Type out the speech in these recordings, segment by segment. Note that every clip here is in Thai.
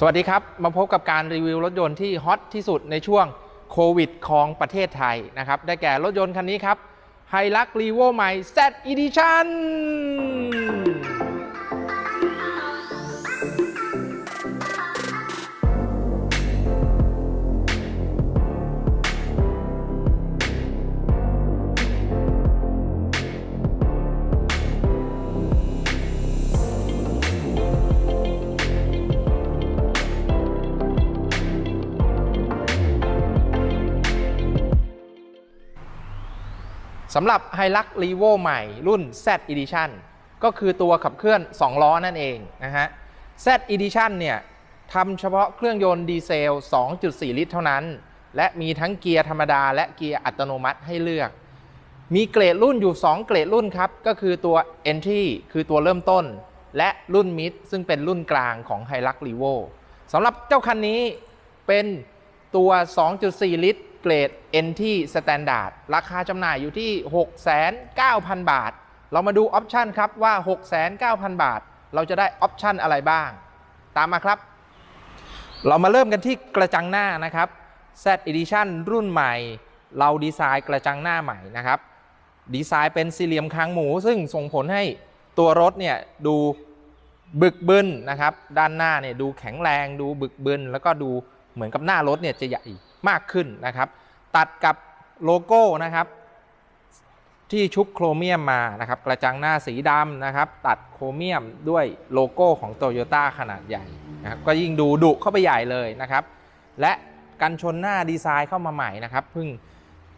สวัสดีครับ มาพบกับการรีวิวรถยนต์ที่ฮอตที่สุดในช่วงโควิดของประเทศไทยนะครับ ได้แก่รถยนต์คันนี้ครับไฮลักรีโวใหม่ Z Edition สำหรับ h i l u x r e v o ใหม่รุ่น Z Edition ก็คือตัวขับเคลื่อน 2 ล้อนั่นเองนะฮะ Z Edition เนี่ยทำเฉพาะเครื่องยนต์ดีเซล 2.4 ลิตรเท่านั้น และมีทั้งเกียร์ธรรมดา และเกียร์อัตโนมัติให้เลือก มีเกรดรุ่นอยู่ 2 เกรดรุ่นครับ ก็คือตัว Entry คือตัวเริ่มต้น และรุ่น Mid ซึ่งเป็นรุ่นกลางของ h i l u x r e v o สำหรับเจ้าคันนี้เป็นตัว 2.4 ลิตร เกรด NT Standard ราคาจำหน่ายอยู่ที่ 6,900 บาท เรามาดูออปชันครับว่า 6,900 บาท เราจะได้ออปชันอะไรบ้าง ตามมาครับ เรามาเริ่มกันที่กระจังหน้านะครับ Z Edition รุ่นใหม่ เราดีไซน์กระจังหน้าใหม่นะครับ ดีไซน์เป็นสี่เหลี่ยมคางหมู ซึ่งส่งผลให้ตัวรถเนี่ยดูบึกบึนนะครับ ด้านหน้าเนี่ยดูแข็งแรง ดูบึกบึนแล้วก็ดูเหมือนกับหน้ารถเนี่ยจะใหญ่ มากขึ้นนะครับ ตัดกับโลโก้นะครับที่ชุบโครเมียมมานะครับกระจังหน้าสีดำนะครับ ตัดโครเมียมด้วยโลโก้ของโตโยต้าขนาดใหญ่นะครับก็ยิ่งดูดุเข้าไปใหญ่เลยนะครับ และกันชนหน้าดีไซน์เข้ามาใหม่นะครับเพิ่ง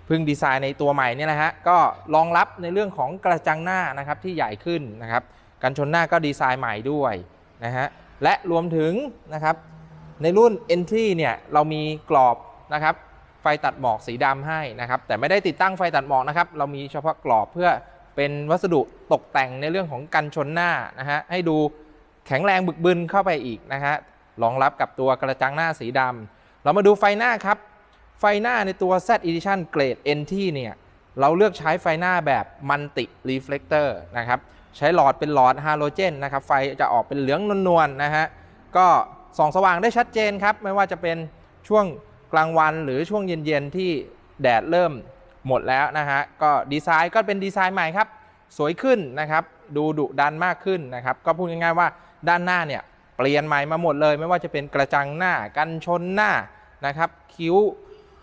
เพิ่งดีไซน์ในตัวใหม่เนี่ยนะฮะก็รองรับในเรื่องของกระจังหน้านะครับที่ใหญ่ขึ้นนะครับ กันชนหน้าก็ดีไซน์ใหม่ด้วยนะฮะและรวมถึงนะครับในรุ่น Entry เนี่ยเรามีกรอบ นะครับ ไฟตัดหมอกสีดำให้นะครับ แต่ไม่ได้ติดตั้งไฟตัดหมอกนะครับ เรามีเฉพาะกรอบเพื่อเป็นวัสดุตกแต่งในเรื่องของกันชนหน้านะฮะ ให้ดูแข็งแรงบึกบึนเข้าไปอีกนะฮะ รองรับกับตัวกระจังหน้าสีดำเรามาดูไฟหน้าครับ ไฟหน้าในตัว Z Edition เกรด NT เนี่ย เราเลือกใช้ไฟหน้าแบบมันติ Reflector นะครับใช้หลอดเป็นหลอดฮาโลเจนนะครับ ไฟจะออกเป็นเหลืองนวลๆนะฮะ ก็ส่องสว่างได้ชัดเจนครับ ไม่ว่าจะเป็นช่วง กลางวันหรือช่วงเย็นๆที่แดดเริ่มหมดแล้วนะฮะก็ดีไซน์ก็เป็นดีไซน์ใหม่ครับ สวยขึ้นนะครับ ดูดุดันมากขึ้นนะครับ ก็พูดง่ายๆว่าด้านหน้าเนี่ยเปลี่ยนใหม่มาหมดเลย ไม่ว่าจะเป็นกระจังหน้ากันชนหน้านะครับ คิ้ว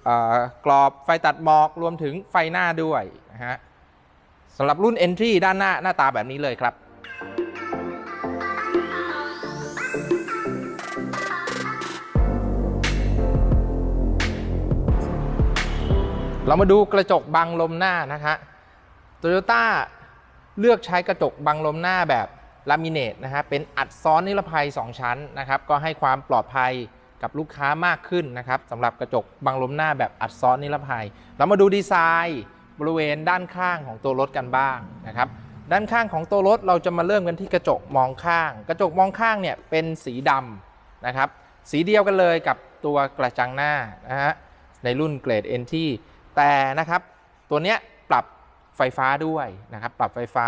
เอ่อกรอบไฟตัดหมอกรวมถึงไฟหน้าด้วยนะฮะสำหรับรุ่น Entry ด้านหน้าหน้าตาแบบนี้เลยครับ เรามาดูกระจกบังลมหน้านะฮะโตโยต้าเลือกใช้กระจกบังลมหน้าแบบลามิเนตนะฮะ เป็นอัดซ้อนนิรภัย 2 ชั้นนะครับ ก็ให้ความปลอดภัยกับลูกค้ามากขึ้นนะครับสำหรับกระจกบังลมหน้าแบบอัดซ้อนนิรภัย เรามาดูดีไซน์บริเวณด้านข้างของตัวรถกันบ้างนะครับ ด้านข้างของตัวรถเราจะมาเริ่มกันที่กระจกมองข้าง กระจกมองข้างเนี่ยเป็นสีดำนะครับ สีเดียวกันเลยกับตัวกระจังหน้านะฮะ ในรุ่นเกรด NT แต่นะครับตัวเนี้ยปรับไฟฟ้าด้วยนะครับ ปรับไฟฟ้า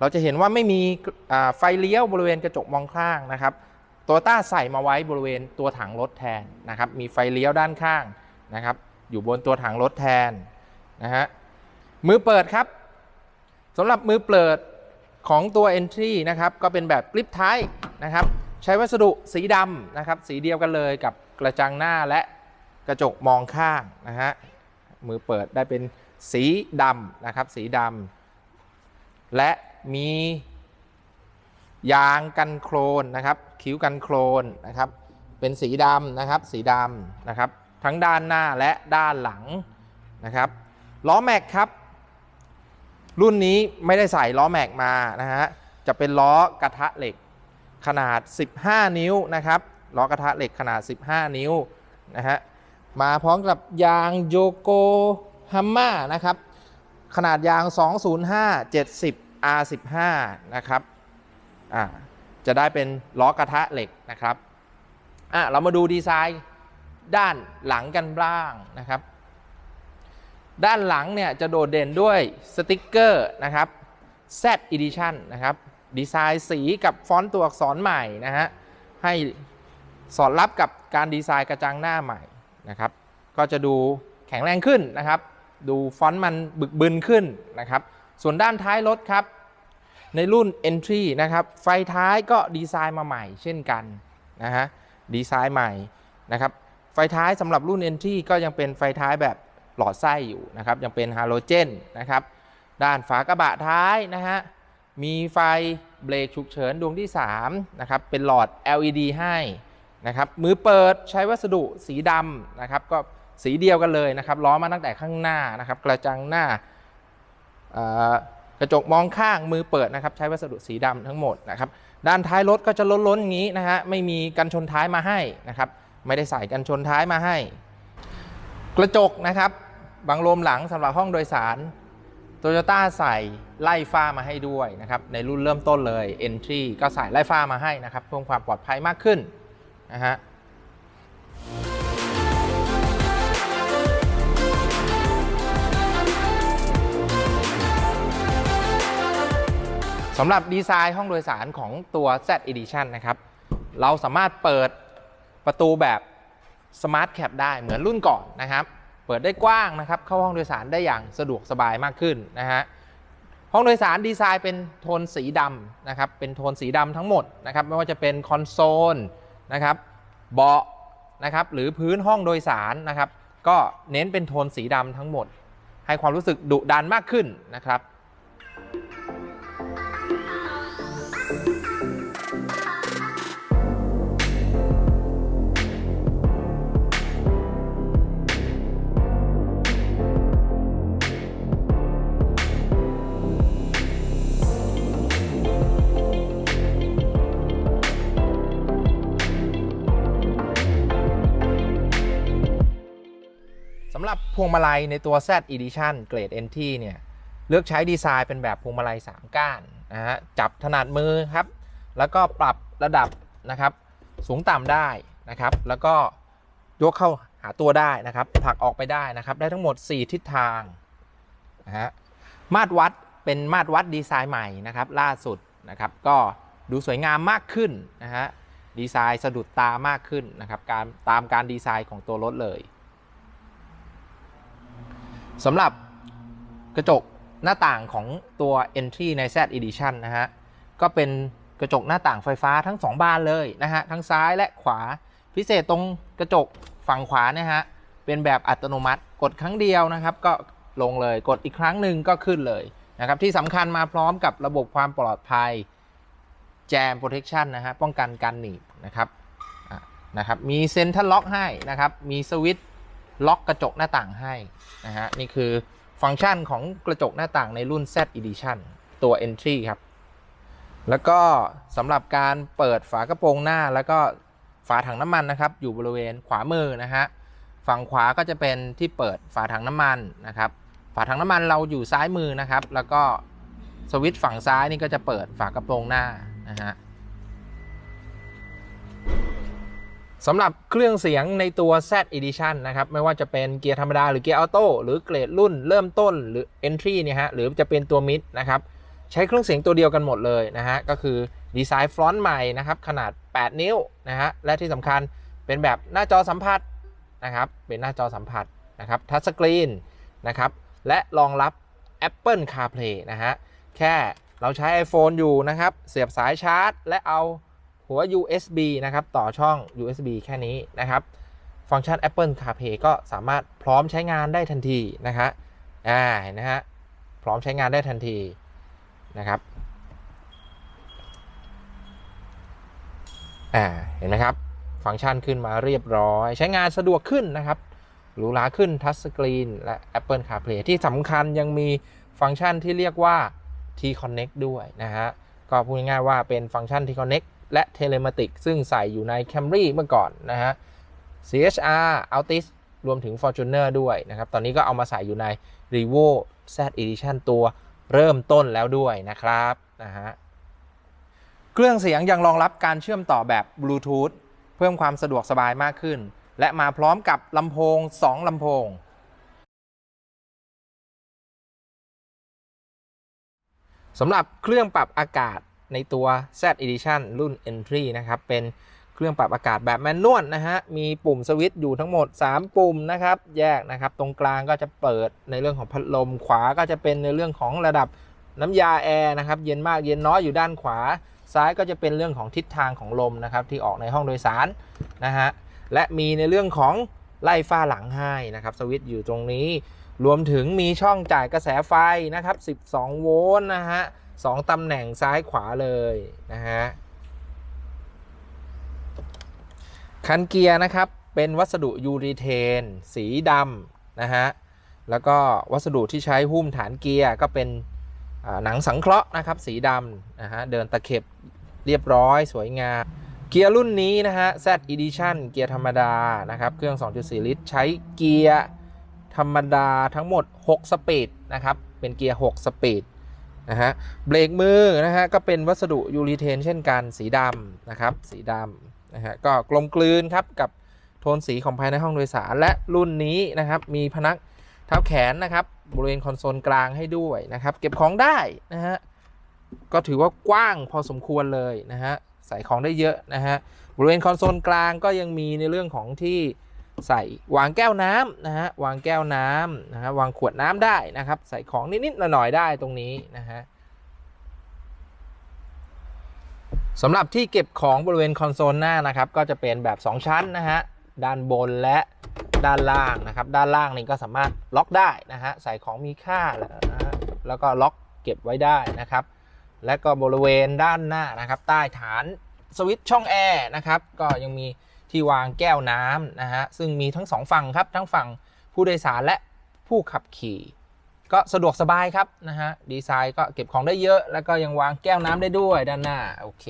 เราจะเห็นว่าไม่มีไฟเลี้ยวบริเวณกระจกมองข้างนะครับโตโยต้าใส่มาไว้บริเวณตัวถังรถแทนนะครับ มีไฟเลี้ยวด้านข้างนะครับ อยู่บนตัวถังรถแทนนะฮะมือเปิดครับสำหรับมือเปิดของตัว Entry นะครับ ก็เป็นแบบกริปท้ายนะครับ ใช้วัสดุสีดำนะครับ สีเดียวกันเลยกับกระจังหน้าและกระจกมองข้างนะฮะ มือเปิดได้เป็นสีดำนะครับ สีดำและมียางกันโครนนะครับ คิ้วกันโครนนะครับ เป็นสีดำนะครับ สีดำนะครับ ทั้งด้านหน้าและด้านหลังนะครับ ล้อแม็กครับ รุ่นนี้ไม่ได้ใส่ล้อแม็กมานะฮะ จะเป็นล้อกระทะเหล็กขนาด 15 นิ้วนะครับ ล้อกระทะเหล็กขนาด 15 นิ้วนะฮะ มาพร้อมกับยางโยโกฮัมม่านะครับ ขนาดยาง 205 70 R15 นะครับอ่าจะได้เป็นล้อกระทะเหล็กนะครับอะเรามาดูดีไซน์ด้านหลังกันบ้างนะครับ ด้านหลังเนี่ยจะโดดเด่นด้วยสติกเกอร์นะครับ Z Edition นะครับ ดีไซน์สีกับฟอนต์ตัวอักษรใหม่นะฮะให้สอดรับกับการดีไซน์กระจังหน้าใหม่ นะครับ ก็จะดูแข็งแรงขึ้นนะครับ ดูฟอนต์มันบึกบึนขึ้นนะครับ ส่วนด้านท้ายรถครับ ในรุ่น Entry นะครับ ไฟท้ายก็ดีไซน์มาใหม่เช่นกันนะฮะ ดีไซน์ใหม่นะครับ ไฟท้ายสำหรับรุ่น Entry ก็ยังเป็นไฟท้ายแบบหลอดไส้อยู่นะครับ ยังเป็นฮาโลเจนนะครับ ด้านฝากระบะท้ายนะฮะ มีไฟเบรกฉุกเฉินดวงที่3นะครับ เป็นหลอด LED ให้ นะครับมือเปิดใช้วัสดุสีดำนะครับก็สีเดียวกันเลยนะครับล้อมาตั้งแต่ข้างหน้านะครับกระจังหน้ากระจกมองข้างมือเปิดนะครับใช้วัสดุสีดำทั้งหมดนะครับด้านท้ายรถก็จะล้นๆอย่างนี้นะฮะไม่มีกันชนท้ายมาให้นะครับไม่ได้ใส่กันชนท้ายมาให้ กระจกนะครับบังลมหลังสำหรับห้องโดยสารโตโยต้าใส่ไล่ฟ้ามาให้ด้วยนะครับในรุ่นเริ่มต้นเลย Entry ก็ใส่ไล่ฟ้ามาให้นะครับเพิ่มความปลอดภัยมากขึ้น นะฮะสำหรับดีไซน์ห้องโดยสารของตัว Z Edition นะครับ เราสามารถเปิดประตูแบบ Smart Cap ได้เหมือนรุ่นก่อนนะครับ เปิดได้กว้างนะครับ เข้าห้องโดยสารได้อย่างสะดวกสบายมากขึ้นนะฮะ ห้องโดยสารดีไซน์เป็นโทนสีดำนะครับ เป็นโทนสีดำทั้งหมดนะครับ ไม่ว่าจะเป็นคอนโซล นะครับเบาะนะครับหรือพื้นห้องโดยสารนะครับ ก็เน้นเป็นโทนสีดำทั้งหมด ให้ความรู้สึกดุดันมากขึ้นนะครับ สำหรับพวงมาลัยในตัว Z Edition เกรด NT เนี่ย เลือกใช้ดีไซน์เป็นแบบพวงมาลัย 3 ก้านนะฮะจับถนัดมือครับ แล้วก็ปรับระดับนะครับ สูงต่ำได้นะครับ แล้วก็ยกเข้าหาตัวได้นะครับผลักออกไปได้นะครับ ได้ทั้งหมด 4 ทิศทางนะฮะมาตรวัดเป็นมาตรวัดดีไซน์ใหม่นะครับ ล่าสุดนะครับ ก็ดูสวยงามมากขึ้นนะฮะดีไซน์สะดุดตามากขึ้นนะครับการตามการดีไซน์ของตัวรถเลย สำหรับกระจกหน้าต่างของตัว Entry ใน Z Edition นะฮะ ก็เป็นกระจกหน้าต่างไฟฟ้าทั้ง 2 บานเลยนะฮะ ทั้งซ้ายและขวาพิเศษตรงกระจกฝั่งขวาเนี่ยฮะ เป็นแบบอัตโนมัติกดครั้งเดียวนะครับ ก็ลงเลยกดอีกครั้งหนึ่งก็ขึ้นเลยนะครับ ที่สำคัญมาพร้อมกับระบบความปลอดภัย Jam Protection นะฮะ ป้องกันการหนีบนะครับนะครับ มีเซ็นทรัลล็อกให้นะครับ มีสวิตช์ ล็อกกระจกหน้าต่างให้นะฮะนี่คือฟังก์ชันของกระจกหน้าต่างในรุ่น Z Edition ตัว Entry ครับ แล้วก็สำหรับการเปิดฝากระโปรงหน้าแล้วก็ฝาถังน้ำมันนะครับ อยู่บริเวณขวามือนะฮะฝั่งขวาก็จะเป็นที่เปิดฝาถังน้ำมันนะครับ ฝาถังน้ำมันเราอยู่ซ้ายมือนะครับ แล้วก็สวิตช์ฝั่งซ้ายนี่ก็จะเปิดฝากระโปรงหน้านะฮะ สำหรับเครื่องเสียงในตัว Z Edition นะครับ ไม่ว่าจะเป็นเกียร์ธรรมดาหรือเกียร์ออโต้หรือเกรดรุ่นเริ่มต้นหรือ Entry เนี่ยฮะหรือจะเป็นตัวมิดนะครับ ใช้เครื่องเสียงตัวเดียวกันหมดเลยนะฮะ ก็คือดีไซน์ฟรอนต์ใหม่นะครับ ขนาด 8 นิ้วนะฮะ และที่สำคัญเป็นแบบหน้าจอสัมผัสนะครับ เป็นหน้าจอสัมผัสนะครับทัชสกรีนนะครับ และรองรับ Apple CarPlay นะฮะ แค่เราใช้ iPhone อยู่นะครับ เสียบสายชาร์จ และเอา หัว USB นะครับ ต่อช่อง USB แค่นี้นะครับ ฟังก์ชัน Apple CarPlay ก็สามารถพร้อมใช้งานได้ทันทีนะฮะอ่าเห็นนะฮะพร้อมใช้งานได้ทันทีนะครับอ่าเห็นไหมครับ ฟังก์ชันขึ้นมาเรียบร้อย ใช้งานสะดวกขึ้นนะครับหรูหราขึ้นทัชสกรีนและ Apple CarPlay ที่สำคัญยังมีฟังก์ชันที่เรียกว่า T-Connect ด้วยนะฮะ ก็พูดง่ายๆว่าเป็นฟังก์ชัน T-Connect และ Telematic ซึ่งใส่อยู่ใน Camry เมื่อก่อนนะฮะ CHR Altis รวมถึง Fortuner ด้วยนะครับ ตอนนี้ก็เอามาใส่อยู่ใน Revo Z Edition ตัวเริ่มต้นแล้วด้วยนะครับนะฮะเครื่องเสียงยังรองรับการเชื่อมต่อแบบ Bluetooth เพิ่มความสะดวกสบายมากขึ้น และมาพร้อมกับลำโพง 2ลำโพง สำหรับเครื่องปรับอากาศ ในตัว Z Edition รุ่น Entry นะครับ เป็นเครื่องปรับอากาศแบบแมนนวลนะฮะ มีปุ่มสวิตช์อยู่ทั้งหมด 3 ปุ่มนะครับ แยกนะครับ ตรงกลางก็จะเปิดในเรื่องของพัดลม ขวาก็จะเป็นในเรื่องของระดับน้ำยาแอร์นะครับ เย็นมากเย็นน้อยอยู่ด้านขวา ซ้ายก็จะเป็นเรื่องของทิศทางของลมนะครับ ที่ออกในห้องโดยสารนะฮะ และมีในเรื่องของไล่ฝ้าหลังให้นะครับสวิตช์อยู่ตรงนี้ รวมถึงมีช่องจ่ายกระแสไฟนะครับ 12 โวลต์นะฮะ สองตำแหน่งซ้ายขวาเลยนะฮะคันเกียร์นะครับเป็นวัสดุยูรีเทน สีดำนะฮะแล้วก็วัสดุที่ใช้หุ้มฐานเกียร์ก็เป็นหนังสังเคราะห์นะครับสีดำนะฮะเดินตะเข็บเรียบร้อยสวยงาม เกียร์รุ่นนี้นะฮะ Z Edition เกียร์ธรรมดานะครับเครื่อง 2.4 ลิตร ใช้เกียร์ธรรมดาทั้งหมด 6 สปีดนะครับเป็นเกียร์ 6 สปีด นะฮะเบรกมือนะฮะก็เป็นวัสดุยูรีเทนเช่นกันสีดำนะครับสีดำนะฮะก็กลมกลืนครับกับโทนสีของภายในห้องโดยสาร และรุ่นนี้นะครับมีพนักเท้าแขนนะครับบริเวณคอนโซลกลางให้ด้วยนะครับเก็บของได้นะฮะก็ถือว่ากว้างพอสมควรเลยนะฮะใส่ของได้เยอะนะฮะบริเวณคอนโซลกลางก็ยังมีในเรื่องของที่ ใส่วางแก้วน้ำนะฮะวางแก้วน้ำนะฮะวางขวดน้ำได้นะครับ ใส่ของนิดๆหน่อยๆได้ตรงนี้นะฮะสำหรับที่เก็บของบริเวณคอนโซลหน้านะครับ ก็จะเป็นแบบ 2 ชั้นนะฮะด้านบนและด้านล่างนะครับ ด้านล่างนี่ก็สามารถล็อกได้นะฮะใส่ของมีค่านะฮะแล้วก็ล็อกเก็บไว้ได้นะครับ และก็บริเวณด้านหน้านะครับ ใต้ฐานสวิตช์ช่องแอร์นะครับ ก็ยังมี ที่วางแก้วน้ำนะฮะซึ่งมีทั้งสองฝั่งครับทั้งฝั่งผู้โดยสารและผู้ขับขี่ ก็สะดวกสบายครับนะฮะดีไซน์ก็เก็บของได้เยอะ แล้วก็ยังวางแก้วน้ำได้ด้วยด้านหน้าโอเค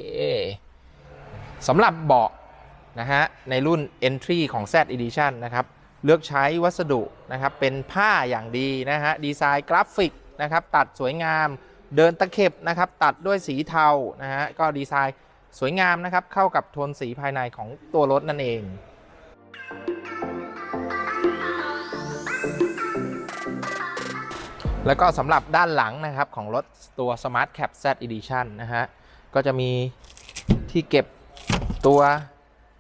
สำหรับเบาะนะฮะในรุ่น Entry ของ Z Edition นะครับเลือกใช้วัสดุนะครับเป็นผ้าอย่างดีนะฮะดีไซน์กราฟิกนะครับตัดสวยงามเดินตะเข็บนะครับตัดด้วยสีเทานะฮะก็ดีไซน์ สวยงามนะครับเข้ากับโทนสีภายในของตัวรถนั่นเองแล้วก็สำหรับด้านหลังนะครับของรถตัว Smart Cap Z Edition นะฮะ ก็จะมีที่เก็บตัว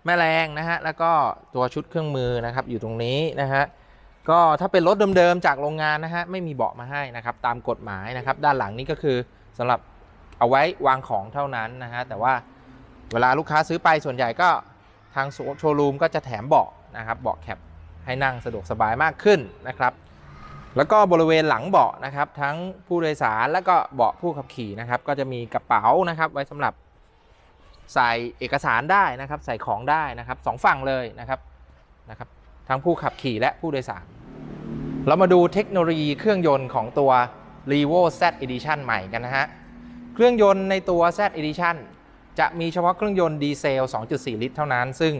แม่แรงนะฮะ แล้วก็ตัวชุดเครื่องมือนะครับ อยู่ตรงนี้นะฮะ ก็ถ้าเป็นรถเดิมๆจากโรงงานนะฮะ ไม่มีเบาะมาให้นะครับ ตามกฎหมายนะครับ ด้านหลังนี้ก็คือสำหรับเอาไว้วางของเท่านั้นนะฮะ แต่ว่า เวลาลูกค้าซื้อไปส่วนใหญ่ก็ทางโชว์รูมก็จะแถมเบาะนะครับเบาะแคปให้นั่งสะดวกสบายมากขึ้นนะครับแล้วก็บริเวณหลังเบาะนะครับ ทั้งผู้โดยสารแล้วก็เบาะผู้ขับขี่นะครับ ก็จะมีกระเป๋านะครับ ไว้สำหรับใส่เอกสารได้นะครับ ใส่ของได้นะครับสองฝั่งเลยนะครับนะครับ ทั้งผู้ขับขี่และผู้โดยสาร เรามาดูเทคโนโลยีเครื่องยนต์ของตัว r e v o Z Edition ใหม่กันนะฮะเครื่องยนต์ในตัว Z Edition จะมีเฉพาะเครื่องยนต์ดีเซล 2.4 ลิตรเท่านั้น ซึ่ง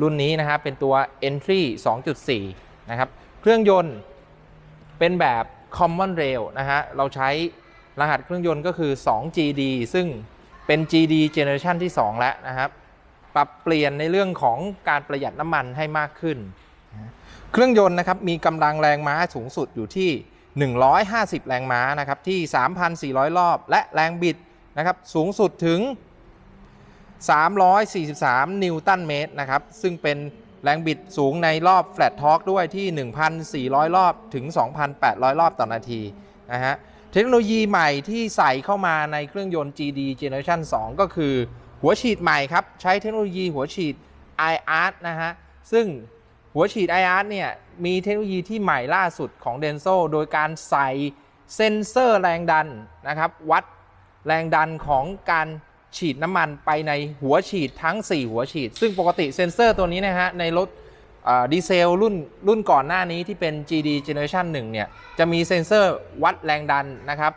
รุ่นนี้นะฮะเป็นตัว Entry 2.4 นะครับ เครื่องยนต์เป็นแบบ Common Rail นะฮะ เราใช้รหัสเครื่องยนต์ก็คือ 2GD ซึ่งเป็น GD Generation ที่ 2 แล้วนะครับ ปรับเปลี่ยนในเรื่องของการประหยัดน้ำมันให้มากขึ้น เครื่องยนต์นะครับมีกำลังแรงม้าสูงสุดอยู่ที่ 150 แรงม้านะครับที่ 3,400 รอบ และแรงบิดนะครับสูงสุดถึง 343 นิวตันเมตรนะครับ ซึ่งเป็นแรงบิดสูงในรอบแฟลตทอร์กด้วยที่ 1,400 รอบถึง 2,800 รอบต่อนาทีนะฮะ เทคโนโลยีใหม่ที่ใส่เข้ามาในเครื่องยนต์ GD Generation 2 ก็คือหัวฉีดใหม่ครับ ใช้เทคโนโลยีหัวฉีด IR นะฮะ ซึ่งหัวฉีด IR เนี่ย มีเทคโนโลยีที่ใหม่ล่าสุดของ Denso โดยการใส่เซ็นเซอร์แรงดันนะครับ วัดแรงดันของการ ฉีดน้ำมันไปในหัวฉีดทั้ง 4 หัวฉีด ซึ่งปกติเซ็นเซอร์ตัวนี้นะฮะในรถดีเซลรุ่นรุ่นก่อนหน้านี้ที่เป็น GD Generation 1 เนี่ย จะมีเซ็นเซอร์วัดแรงดันนะครับ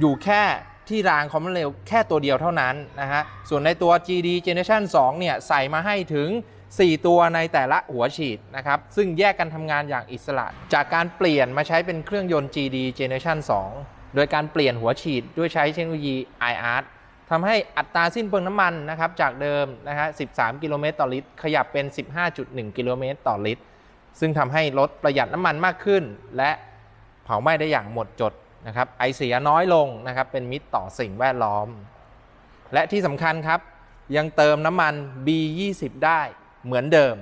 อยู่แค่ที่รางคอมมอนเรลแค่ตัวเดียวเท่านั้นนะฮะ ส่วนในตัว GD Generation 2 เนี่ย ใส่มาให้ถึง 4 ตัวในแต่ละหัวฉีดนะครับ ซึ่งแยกกันทำงานอย่างอิสระ จากการเปลี่ยนมาใช้เป็นเครื่องยนต์ GD Generation 2 โดยการเปลี่ยนหัวฉีดด้วยใช้เทคโนโลยี IR ทำให้อัตราสิ้นเปลืองน้ำมันนะครับจากเดิมนะฮะ13 กิโลเมตรต่อลิตร ขยับเป็น 15.1 กิโลเมตรต่อลิตร ซึ่งทำให้รถประหยัดน้ำมันมากขึ้น และเผาไหม้ได้อย่างหมดจดนะครับไอเสียน้อยลงนะครับเป็นมิตรต่อสิ่งแวดล้อม และที่สำคัญครับ ยังเติมน้ำมัน B20 ได้เหมือนเดิม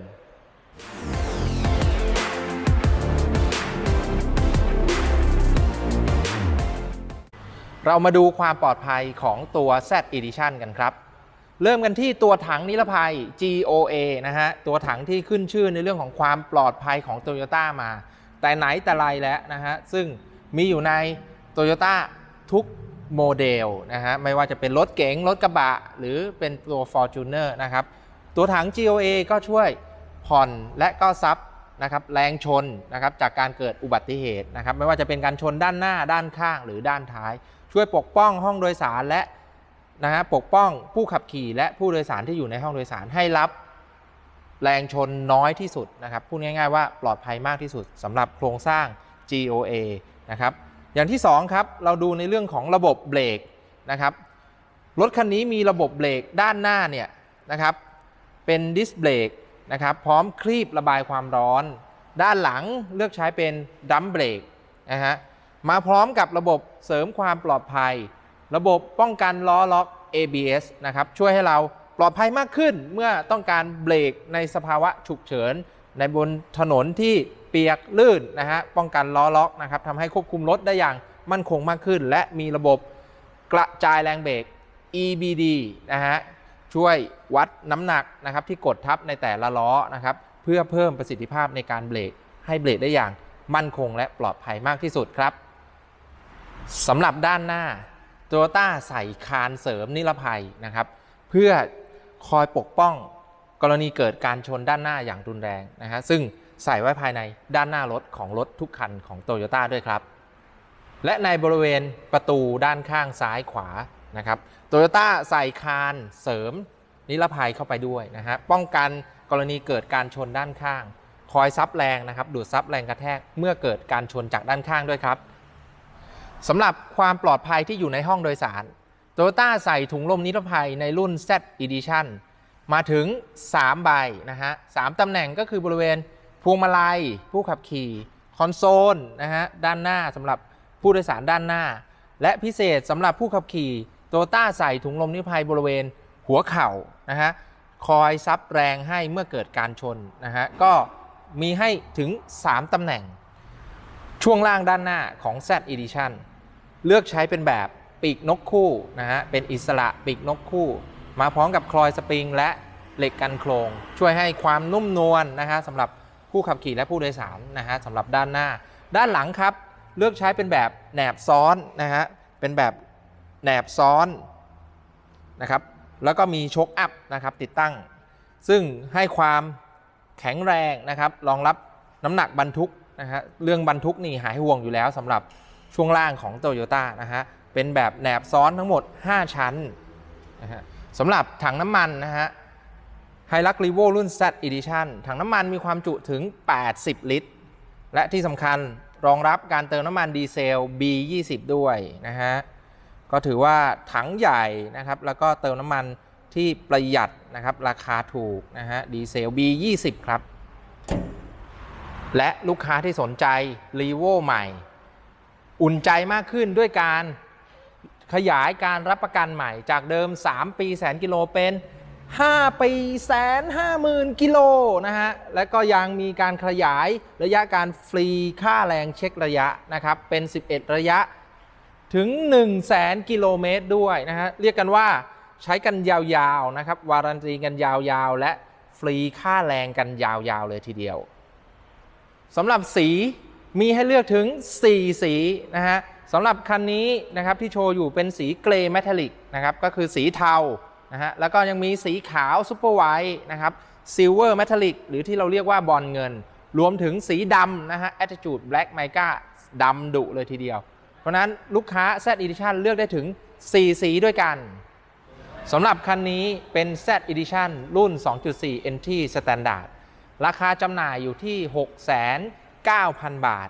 เรามาดูความปลอดภัยของตัว Z Edition กันครับ เริ่มกันที่ตัวถังนิรภัย GOA นะฮะ ตัวถังที่ขึ้นชื่อในเรื่องของความปลอดภัยของ Toyota มา แต่ไหนแต่ไรแล้วนะฮะ ซึ่งมีอยู่ใน Toyota ทุกโมเดลนะฮะ ไม่ว่าจะเป็นรถเก๋ง รถกระบะ หรือเป็นตัว Fortuner นะครับ ตัวถัง GOA ก็ช่วยผ่อนและก็ซับ นะครับแรงชนนะครับจากการเกิดอุบัติเหตุนะครับไม่ว่าจะเป็นการชนด้านหน้าด้านข้างหรือด้านท้าย ช่วยปกป้องห้องโดยสารและนะฮะปกป้องผู้ขับขี่และผู้โดยสารที่อยู่ในห้องโดยสารให้รับแรงชนน้อยที่สุดนะครับพูดง่ายๆว่าปลอดภัยมากที่สุดสำหรับโครงสร้าง GOA นะครับอย่างที่สองครับเราดูในเรื่องของระบบเบรกนะครับรถคันนี้มีระบบเบรกด้านหน้าเนี่ยนะครับเป็นดิสเบรก นะครับ พร้อมคลีบระบายความร้อน ด้านหลังเลือกใช้เป็นดัมเบรกนะฮะ มาพร้อมกับระบบเสริมความปลอดภัย ระบบป้องกันล้อล็อก ABS นะครับ ช่วยให้เราปลอดภัยมากขึ้นเมื่อต้องการเบรกในสภาวะฉุกเฉิน ในบนถนนที่เปียกลื่นนะฮะ ป้องกันล้อล็อกนะครับทำให้ควบคุมรถได้อย่างมั่นคงมากขึ้น และมีระบบกระจายแรงเบรก EBD นะฮะ ช่วยวัดน้ำหนักนะครับที่กดทับในแต่ละล้อนะครับเพื่อเพิ่มประสิทธิภาพในการเบรกให้เบรกได้อย่างมั่นคงและปลอดภัยมากที่สุดครับสำหรับด้านหน้าโตโยต้าใส่คานเสริมนิรภัยนะครับ เพื่อคอยปกป้องกรณีเกิดการชนด้านหน้าอย่างรุนแรงนะฮะซึ่งใส่ไว้ภายในด้านหน้ารถของรถทุกคันของโตโยต้าด้วยครับ และในบริเวณประตูด้านข้างซ้ายขวา นะครับโตโยต้าใส่คานเสริมนิรภัยเข้าไปด้วยนะฮะป้องกันกรณีเกิดการชนด้านข้าง คอยซับแรงนะครับ ดูดซับแรงกระแทกเมื่อเกิดการชนจากด้านข้างด้วยครับสำหรับความปลอดภัยที่อยู่ในห้องโดยสารโตโยต้าใส่ถุงลมนิรภัยในรุ่น Z Edition มาถึง 3 ใบนะฮะสามตำแหน่งก็คือบริเวณพวงมาลัย ผู้ขับขี่คอนโซลนะฮะด้านหน้าสำหรับผู้โดยสารด้านหน้า และพิเศษสำหรับผู้ขับขี่ ตโต้าใส่ถุงลมนิรภัยบริเวณหัวเข่านะฮะคอยซับแรงให้เมื่อเกิดการชนนะฮะก็มีให้ถึง 3 ตำแหน่ง ช่วงล่างด้านหน้าของ Z Edition เลือกใช้เป็นแบบปีกนกคู่นะฮะเป็นอิสระปีกนกคู่ มาพร้อมกับคลอยสปริงและเหล็กกันโครง ช่วยให้ความนุ่มนวลนะฮะสำหรับผู้ขับขี่และผู้โดยสารนะฮะสำหรับด้านหน้า ด้านหลังครับ เลือกใช้เป็นแบบแหนบซ้อนนะฮะเป็นแบบ แหนบซ้อนนะครับ แล้วก็มีโชคอัพนะครับติดตั้ง ซึ่งให้ความแข็งแรงนะครับ รองรับน้ำหนักบรรทุกนะฮะเรื่องบรรทุกนี่หายห่วงอยู่แล้วสำหรับช่วงล่างของ t o y ยต้นะฮะเป็นแบบแหนบซ้อนทั้งหมด 5 ชั้นนะฮะสำหรับถังน้ำมันนะฮะไฮรักรีโวรุ่น Z Edition ถังน้ำมันมีความจุถึง 80 ลิตร และที่สำคัญรองรับการเติมน้ำมันดีเซล B20 ด้วยนะฮะ ก็ถือว่าถังใหญ่นะครับ แล้วก็เติมน้ำมันที่ประหยัดนะครับ ราคาถูกนะฮะดีเซล B20 ครับ และลูกค้าที่สนใจรีโวใหม่ อุ่นใจมากขึ้นด้วยการขยายการรับประกันใหม่จากเดิม 3 ปีแสนกิโลเป็น 5 ปีแสนห้าหมื่นกิโลนะฮะ และก็ยังมีการขยายระยะการฟรีค่าแรงเช็คระยะนะครับ เป็น 11 ระยะ ถึง 1 0 0 0 0แสนกิโลเมตรด้วยนะฮะ เรียกกันว่าใช้กันยาวๆนะครับ วารันตีกันยาวๆ และฟรีค่าแรงกันยาวๆ เลยทีเดียวสำหรับสีมีให้เลือกถึง 4 สีนะฮะสำหรับคันนี้นะครับที่โชว์อยู่เป็นสีเกรย์เมทัลลิกนะครับก็คือสีเทานะฮะแล้วก็ยังมีสีขาวซูเปอร์ไวท์นะครับซิลเวอร์เมทัลลิกหรือที่เราเรียกว่าบอลเงิน รวมถึงสีดำนะฮะ Attitude Black Mica ดำดุเลยทีเดียว ราะนั้นลูกค้า Z Edition เลือกได้ถึง 4 สีด้วยกันสำหรับคันนี้เป็น Z Edition รุ่น 2.4 NT Standard ราคาจำหน่ายอยู่ที่ 6,900 บาท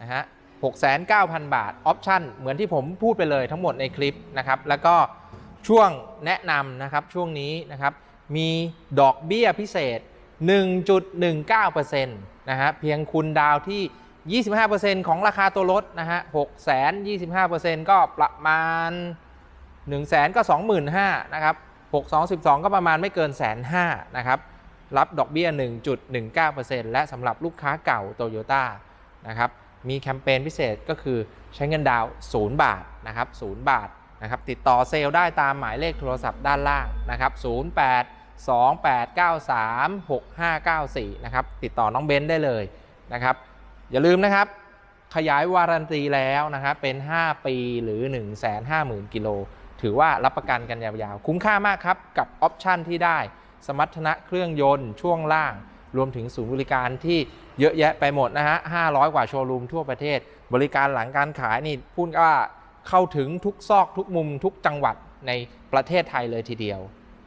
นะฮะ 6,900 บาท ออปชั่นเหมือนที่ผมพูดไปเลยทั้งหมดในคลิปนะครับ แล้วก็ช่วงแนะนำนะครับ ช่วงนี้นะครับ มีดอกเบี้ยพิเศษ 1.19%นะฮะ เพียงคุณดาวที่ 25%ของราคาตัวรถนะฮะ6 0 0 0 0 25%ก็ประมาณ 1 0 0 0 0 0ก็ 25,000นะครับ6 2 12 ก็ประมาณไม่เกินแสนห้านะครับรับดอกเบี้ย 1.19%และสำหรับลูกค้าเก่าโตโยต้านะครับมีแคมเปญพิเศษก็คือใช้เงินดาวน์0บาทนะครับ0บาทนะครับติดต่อเซลล์ได้ตามหมายเลขโทรศัพท์ด้านล่างนะครับ08 2893 6594นะครับติดต่อน้องเบนซ์ได้เลยนะครับ อย่าลืมนะครับ ขยายวารันตีแล้วนะครับเป็น 5 ปีหรือ 150,000 กิโล ถือว่ารับประกันกันยาวๆ คุ้มค่ามากครับ กับออปชันที่ได้ สมรรถนะเครื่องยนต์ช่วงล่าง รวมถึงศูนย์บริการที่เยอะแยะไปหมดนะฮะ 500 กว่าโชว์รูมทั่วประเทศ บริการหลังการขายนี่พูดว่าเข้าถึงทุกซอกทุกมุมทุกจังหวัดในประเทศไทยเลยทีเดียว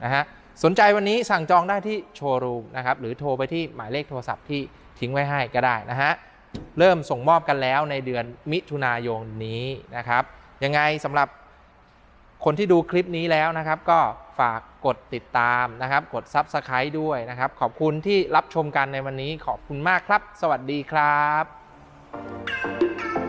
นะฮะสนใจวันนี้สั่งจองได้ที่โชว์รูมนะครับหรือโทรไปที่หมายเลขโทรศัพท์ที่ทิ้งไว้ให้ก็ได้นะฮะ เริ่มส่งมอบกันแล้วในเดือนมิถุนายนนี้นะครับ ยังไงสำหรับคนที่ดูคลิปนี้แล้วนะครับ ก็ฝากกดติดตามนะครับ กด Subscribe ด้วยนะครับ ขอบคุณที่รับชมกันในวันนี้ขอบคุณมากครับ สวัสดีครับ